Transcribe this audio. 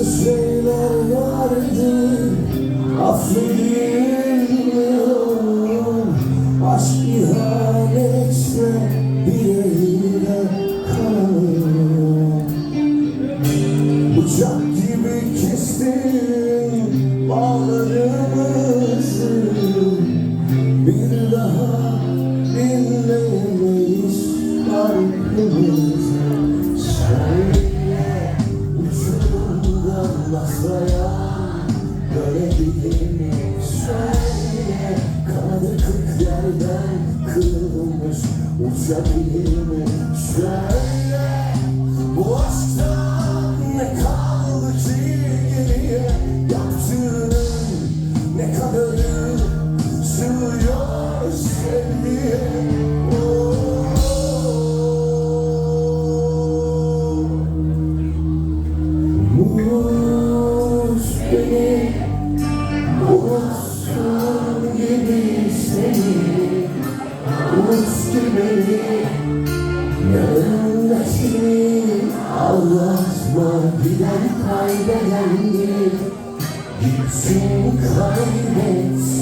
Bazı şeyler vardı Affedilmiyor Aşk ihanetse Bileğine kanıyor Bıçak gibi kestin laflayan görebilir mi? Söyle kanadı kırk yerden kırılmış uçabilir mi? Unut ki beni Yanındaki ağlatma Giden kaybedendi Gitsin kaybetsin